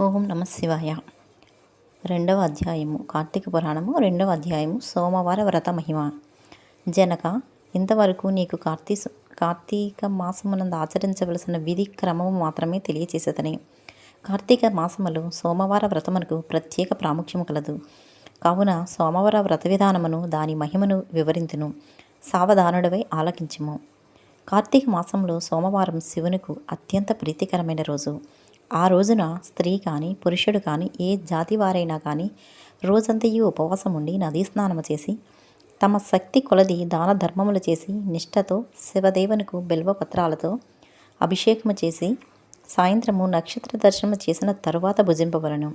ఓం నమ శివాయ. రెండవ అధ్యాయము కార్తీక పురాణము రెండవ అధ్యాయము సోమవార వ్రత మహిమ. జనక ఇంతవరకు నీకు కార్తీ కార్తీక మాసమునందు ఆచరించవలసిన విధి క్రమము మాత్రమే తెలియచేసేదని. కార్తీక మాసములు సోమవార వ్రతమునకు ప్రత్యేక ప్రాముఖ్యము కలదు. కావున సోమవార వ్రత విధానమును దాని మహిమను వివరించును సావధానుడవై ఆలకించుము. కార్తీక మాసంలో సోమవారం శివునికు అత్యంత ప్రీతికరమైన రోజు. ఆ రోజున స్త్రీ కానీ పురుషుడు కానీ ఏ జాతి వారైనా కానీ రోజంతయు ఉపవాసం ఉండి నదీ స్నానము చేసి తమ శక్తి కొలది దాన ధర్మములు చేసి నిష్ఠతో శివదేవునికు బిల్వపత్రాలతో అభిషేకము చేసి సాయంత్రము నక్షత్ర దర్శనము చేసిన తరువాత భుజింపవలను.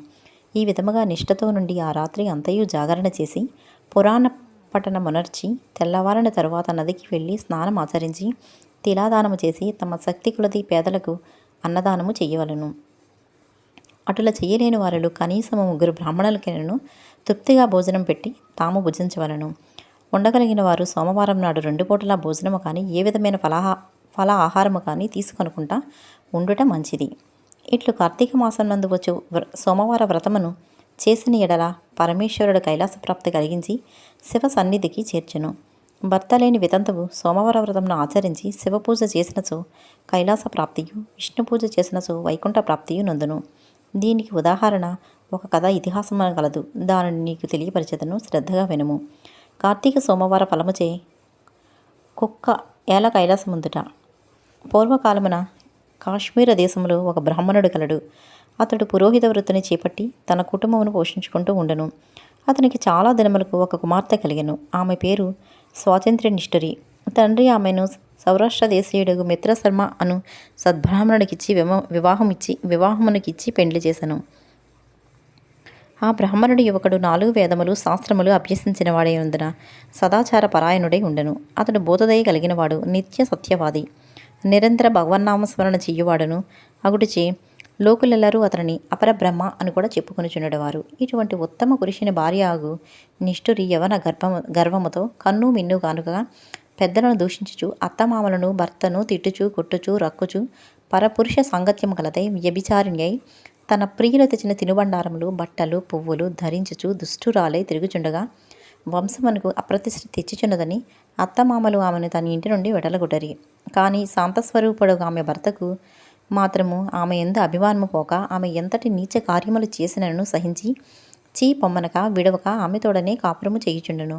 ఈ విధముగా నిష్ఠతో నుండి ఆ రాత్రి అంతయు జాగరణ చేసి పురాణ పట్టణ మునర్చి తెల్లవారిన తరువాత నదికి వెళ్ళి స్నానం ఆచరించి తిలాదానము చేసి తమ శక్తి కొలది పేదలకు అన్నదానము చేయవలను. అటుల చేయలేని వారులు కనీసము ముగ్గురు బ్రాహ్మణులకైనను తృప్తిగా భోజనం పెట్టి తాము భుజించవలను. ఉండగలిగిన వారు సోమవారం నాడు రెండు పూటల భోజనము కానీ ఏ విధమైన ఫలాహా ఫల ఆహారము కానీ తీసుకొనుకుంటా ఉండుట మంచిది. ఇట్లు కార్తీక మాసం నందు వచ్చు వ్ర- సోమవార వ్రతమును చేసిన ఎడల పరమేశ్వరుడు కైలాస ప్రాప్తి కలిగించి శివ సన్నిధికి చేర్చును. భర్త లేని వితంతువు సోమవార వ్రతంను ఆచరించి శివపూజ చేసినచో కైలాస ప్రాప్తియు విష్ణు పూజ చేసినచో వైకుంఠ ప్రాప్తియు నందును. దీనికి ఉదాహరణ ఒక కథ ఇతిహాసం కలదు దానిని నీకు తెలియపరిచేదను శ్రద్ధగా వినుము. కార్తీక సోమవార ఫలముచే కుక్క ఏల కైలాసముందుట. పూర్వకాలమున కాశ్మీర దేశంలో ఒక బ్రాహ్మణుడు కలడు. అతడు పురోహిత వృత్తిని చేపట్టి తన కుటుంబమును పోషించుకుంటూ ఉండను. అతనికి చాలా దినములకు ఒక కుమార్తె కలిగను. ఆమె పేరు స్వాతంత్ర్య నిష్ఠురి. తండ్రి ఆమెను సౌరాష్ట్ర దేశీయుడు మిత్రశర్మ అను సద్బ్రాహ్మణుడికిచ్చి విమ వివాహం ఇచ్చి వివాహమునకిచ్చి పెండ్లి చేసెను. ఆ బ్రాహ్మణుడు యువకుడు నాలుగు వేదములు శాస్త్రములు అభ్యసించిన వాడైనందున సదాచార పరాయణుడై ఉండను. అతడు బోధదయ కలిగినవాడు నిత్య సత్యవాది. నిరంతర భగవన్నామస్మరణ చెయ్యువాడును అగుడిచే లోకులెల్లరూ అతనిని అపరబ్రహ్మ అని కూడా చెప్పుకొనుచుండేవారు ఇటువంటి ఉత్తమ పురుషుని భార్య ఆగు నిష్ఠురి యవన గర్భము గర్వముతో కన్ను మిన్ను కానుకగా పెద్దలను దూషించుచు అత్తమామలను భర్తను తిట్టుచు కొట్టుచు రక్కుచు పరపురుష సాంగత్యము కలదై వ్యభిచారిణి అయి తన ప్రియులు తెచ్చిన తినుబండారములు బట్టలు పువ్వులు ధరించుచు దుష్టురాలై తిరుగుచుండగా వంశమునకు అప్రతిష్ఠ తెచ్చిచున్నదని అత్తమామలు ఆమెను తన ఇంటి నుండి వెడలగొట్టరి. కానీ శాంతస్వరూపుడు ఆమె భర్తకు మాత్రము ఆమె ఎందు అభిమానము పోక ఆమె ఎంతటి నీచ కార్యములు చేసినను సహించి చీ పొమ్మనక విడవక ఆమెతోడనే కాపురము చేయుచుండెను.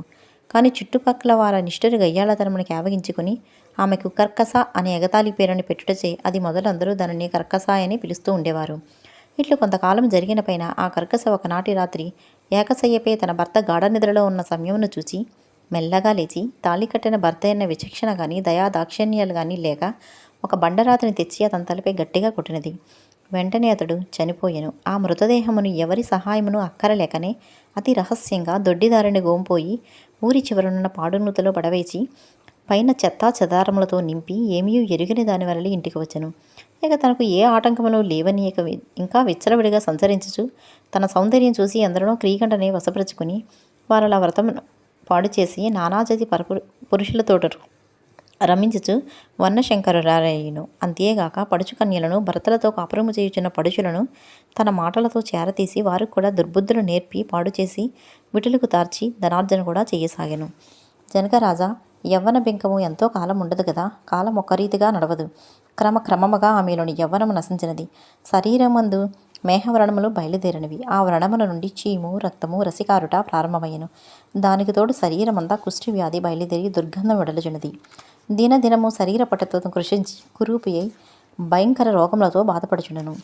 కానీ చుట్టుపక్కల వారి నిష్ఠురు గయ్యాళతనమును కేవగించుకుని ఆమెకు కర్కస అనే ఎగతాళి పేరుని పెట్టుటచే అది మొదలందరూ దానిని కర్కస అని పిలుస్తూ ఉండేవారు. ఇట్లు కొంతకాలం జరిగిన పైన ఆ కర్కస ఒకనాటి రాత్రి ఏకసయ్యపై తన భర్త గాఢ నిద్రలో ఉన్న సమయమును చూచి మెల్లగా లేచి తాళి కట్టిన భర్త అయిన విచక్షణ కానీ దయా దాక్షిణ్యాలు కానీ లేక ఒక బండరాతిని తెచ్చి అతని తలపై గట్టిగా కొట్టినది. వెంటనే అతడు చనిపోయెను. ఆ మృతదేహమును ఎవరి సహాయమును అక్కరలేకనే అతి రహస్యంగా దొడ్డిదారిని గోంపోయి ఊరి చివరనున్న పాడునూతలో పడవేసి పైన చెత్తా చెదారములతో నింపి ఏమీ ఎరుగని దాని వలన ఇంటికి వచ్చెను. ఇక తనకు ఏ ఆటంకములు లేవని ఇంకా విచ్చలవిడిగా సంచరించుచు తన సౌందర్యం చూసి ఎందరినో క్రీకంటనే వశపరుచుకుని వారు అలా వ్రతం పాడు చేసి నానాజాతి పరపు పురుషులతోటరు రమించుచు వర్ణశంకరురాలయ్యను అంతేగాక పడుచు కన్యలను భర్తలతో కాపురము చేయుచున్న పడుచులను తన మాటలతో చేరతీసి వారికి కూడా దుర్బుద్ధులు నేర్పి పాడు చేసి విటులకు తార్చి ధనార్జన కూడా చేయసాగాను. జనకరాజా యవ్వన బింకము ఎంతో కాలం ఉండదు కదా కాలం ఒక్కరీతిగా రీతిగా నడవదు. క్రమక్రమముగా ఆమెలోని యవ్వనము నశించినది. శరీరమందు మేహవ్రణములు బయలుదేరినవి. ఆ వ్రణముల నుండి చీము రక్తము రసికారుట ప్రారంభమయ్యను. దానికి తోడు శరీరమంతా కుష్టి వ్యాధి బయలుదేరి దుర్గంధం విడలజునది దినదినము శరీర పట్టతో కృషించి కురూపి అయి భయంకర రోగములతో బాధపడుచుండెను.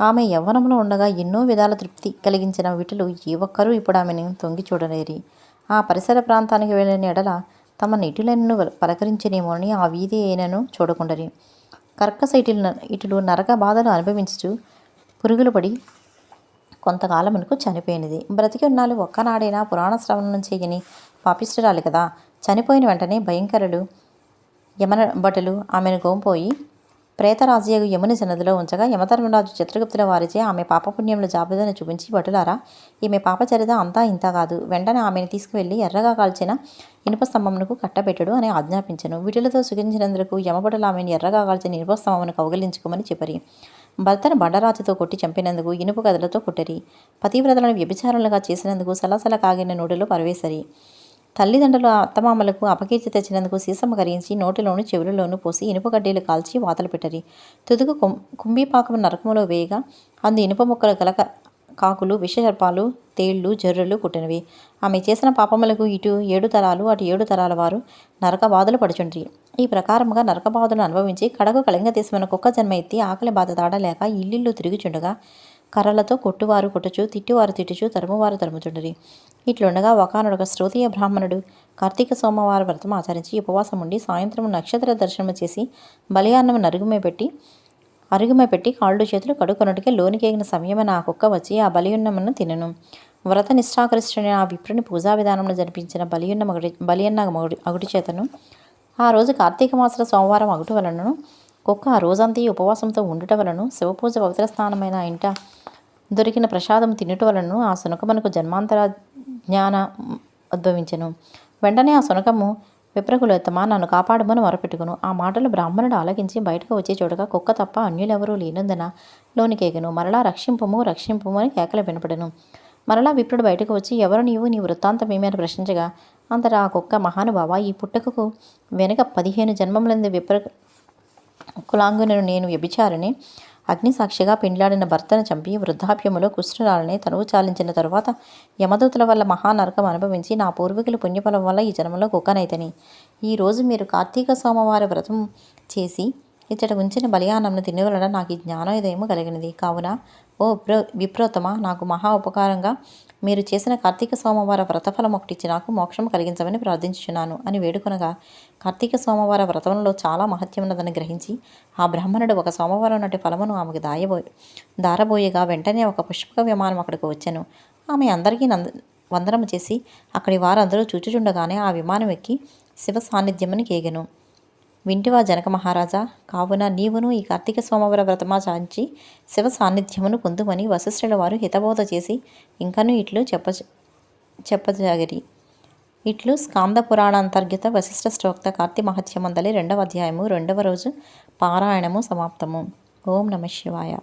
ఆమె యవ్వనంలో ఉండగా ఎన్నో విధాల తృప్తి కలిగించిన వీటిలో ఏ ఒక్కరూ ఇప్పుడు ఆమెను తొంగి చూడలేరి. ఆ పరిసర ప్రాంతానికి వెళ్ళిన ఎడల తమ నిటులను పలకరించనేమోనని ఆ వీధి అయినను చూడకుండరి. కర్కస ఇటులు ఇటులు నరక బాధలు అనుభవించుచు పురుగులు పడి కొంతకాలమునకు చనిపోయినది. బ్రతికి ఉన్నాళ్ళు ఒక్కనాడైనా పురాణ శ్రవణం చేయని పాపిష్టురాలి కదా. చనిపోయిన వెంటనే భయంకరులు యమన భటులు ఆమెను గోంపోయి ప్రేతరాజయ్యకు యముని సన్నదిలో ఉంచగా యమధర్మరాజు చిత్రగుప్తుల వారిచే ఆమె పాపపుణ్యంలో జాబితాను చూపించి భటులారా ఈమె పాపచరిత అంతా ఇంత కాదు. వెంటనే ఆమెను తీసుకువెళ్ళి ఎర్రగా కాల్చిన ఇనుప స్తంభమునకు కట్టబెట్టడు అని ఆజ్ఞాపించను. వీటిలతో సుఖించినందుకు యమభటులు ఆమెను ఎర్రగా కాల్చిన ఇనుప స్తంభమును కౌగలించుకోమని చెప్పరి. భర్తను బండరాతితో కొట్టి చంపినందుకు ఇనుప కథలతో కొట్టరి. పతివ్రతలను వ్యభిచారులుగా చేసినందుకు సలసల కాగిన నోటిలో పరవేసరి. తల్లిదండ్రులు అత్తమామలకు అపకీర్తి తెచ్చినందుకు సీసమ్మ కరిగించి నోటిలోను చెవులలోను పోసి ఇనుప గడ్డీలు కాల్చి వాతలు పెట్టరి. తుదుకు కుం కుంభీపాకం నరకములో వేయగా అందు ఇనుప ముక్కలు కలక కాకులు విషసర్పాలు తేళ్ళు జర్రులు కుట్టినవి. ఆమె చేసిన పాపములకు ఇటు ఏడు తరాలు అటు ఏడు తరాల వారు నరక బాధలు పడుచుండ్రి. ఈ ప్రకారముగా నరక బాధలు అనుభవించి కడకు కళింగ తీసుకున్న కుక్క జన్మ ఎత్తి ఆకలి బాధ తాడలేక ఇల్లిల్లు తిరుగుచుండగా కర్రలతో కొట్టువారు కొట్టుచు తిట్టువారు తిట్టుచు తరుమువారు తరుముచుండరి. ఇట్లుండగా ఒకనొక శ్రోతీయ బ్రాహ్మణుడు కార్తీక సోమవార వ్రతం ఆచరించి ఉపవాసం ఉండి సాయంత్రం నక్షత్ర దర్శనం చేసి బలియాన్నము నరుగుమే పెట్టి అరుగుమ పెట్టి కాళ్ళు చేతులు కడుకొనటికి లోనికేగిన సమయమైన ఆ కుక్క వచ్చి ఆ బలియున్నమను తినను. వ్రత నిష్ఠాకరిష్ఠుని ఆ విప్రుని పూజా విధానంలో జరిపించిన బలియున్న మగుడి బలియన్న మగుడి అగుటి చేతను. ఆ రోజు కార్తీక మాసల సోమవారం అగుటి వలనను కుక్క ఆ రోజంతా ఈ ఉపవాసంతో ఉండుట వలను శివపూజ పవిత్ర స్థానమైన ఇంట దొరికిన ప్రసాదం తినుట వలన ఆ శునకమునకు జన్మాంతర జ్ఞాన ఉద్భవించెను. వెంటనే ఆ శునకము విప్రకులత్తమా నన్ను కాపాడమని మొరపెట్టుకును. ఆ మాటలు బ్రాహ్మణుడు ఆలకించి బయటకు వచ్చే చోటుగా కుక్క తప్ప అన్యులెవరూ లేనందున లోనికేగను. మరలా రక్షింపము రక్షింపము అని కేకలు వినపడను. మరలా విప్రుడు బయటకు వచ్చి ఎవరు నీవు? నీ వృత్తాంతం ఏమైనా ప్రశ్నించగా అంతటా ఆ కుక్క మహానుభావ ఈ పుట్టకకు వెనుక పదిహేను జన్మములందు విప్ర కులాంగునను నేను వ్యభిచారిని. అగ్నిసాక్షిగా పెండ్లాడిన భర్తను చంపి వృద్ధాప్యములో కుష్ఠురాలని తనువు చాలించిన తరువాత యమదూతుల వల్ల మహానరకం అనుభవించి నా పూర్వీకుల పుణ్యఫలం వల్ల ఈ జన్మలో కుక్కనైతని. ఈరోజు మీరు కార్తీక సోమవార వ్రతం చేసి ఇచ్చట ఉంచిన బలియానంను తినవలన నాకు ఈ జ్ఞానోదయము కలిగినది. కావున ఓ విప్ర విప్రోతమ నాకు మహా ఉపకారంగా మీరు చేసిన కార్తీక సోమవార వ్రతఫలం ఒకటిచ్చి నాకు మోక్షం కలిగించమని ప్రార్థించుచున్నాను అని వేడుకొనగా కార్తీక సోమవార వ్రతంలో చాలా మహత్యం గ్రహించి ఆ బ్రాహ్మణుడు ఒక సోమవారం నాటి ఫలమును ఆమెకు దాయబో దారబోయగా వెంటనే ఒక పుష్పక విమానం అక్కడికి వచ్చాను. ఆమె అందరికీ నంద వందనము చేసి అక్కడి వారందరూ చూచుచుండగానే ఆ విమానం ఎక్కి శివ సాన్నిధ్యమని కేగెను. వింటివా జనక మహారాజా? కావున నీవును ఈ కార్తీక సోమవార వ్రతమాచాంచి శివ సాన్నిధ్యమును పొందుమని వశిష్ఠుల వారు హితబోధ చేసి ఇంకను ఇట్లు చెప్ప చెప్పజాగిరి. ఇట్లు స్కాంద పురాణాంతర్గత వశిష్ఠ శ్రోక్త కార్తీ మహత్యమందలి రెండవ అధ్యాయము రెండవ రోజు పారాయణము సమాప్తము. ఓం నమ శివాయ.